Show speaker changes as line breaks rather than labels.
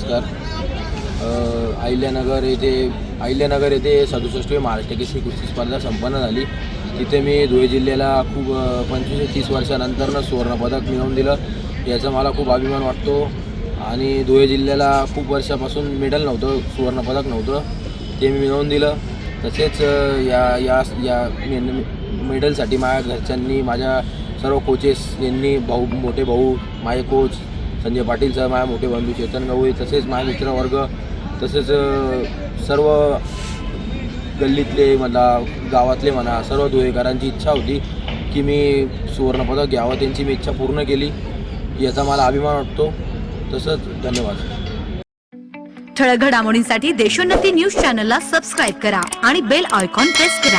नमस्कार. अहिल्यानगर येथे अहिल्यानगर येथे सदुसष्टवी महाराष्ट्र केसरी कुस्ती स्पर्धा संपन्न झाली. तिथे मी धुळे जिल्ह्याला खूप पंचवीस ते तीस वर्षानंतरनं सुवर्णपदक मिळवून दिलं. याचा मला खूप अभिमान वाटतो. आणि धुळे जिल्ह्याला खूप वर्षापासून मेडल नव्हतं सुवर्णपदक नव्हतं. ते मी मिळवून दिलं. तसेच या या या मेडलसाठी माझ्या घरच्यांनी माझ्या सर्व कोचेस यांनी भाऊ मोठे भाऊ माझे कोच संजय पाटील सर माझे मोठे बंधू चेतन गवळी तसेच माझे मित्रवर्ग तसेच सर्व गल्लीतले म्हणा गावातले म्हणा सर्व धुळेकरांची इच्छा होती की मी सुवर्णपदक घ्यावं. त्यांची मी इच्छा पूर्ण केली. याचा मला अभिमान वाटतो. तसंच धन्यवाद.
ठळक घडामोडींसाठी देशोन्नती न्यूज चॅनलला सबस्क्राईब करा आणि बेल आयकॉन प्रेस करा.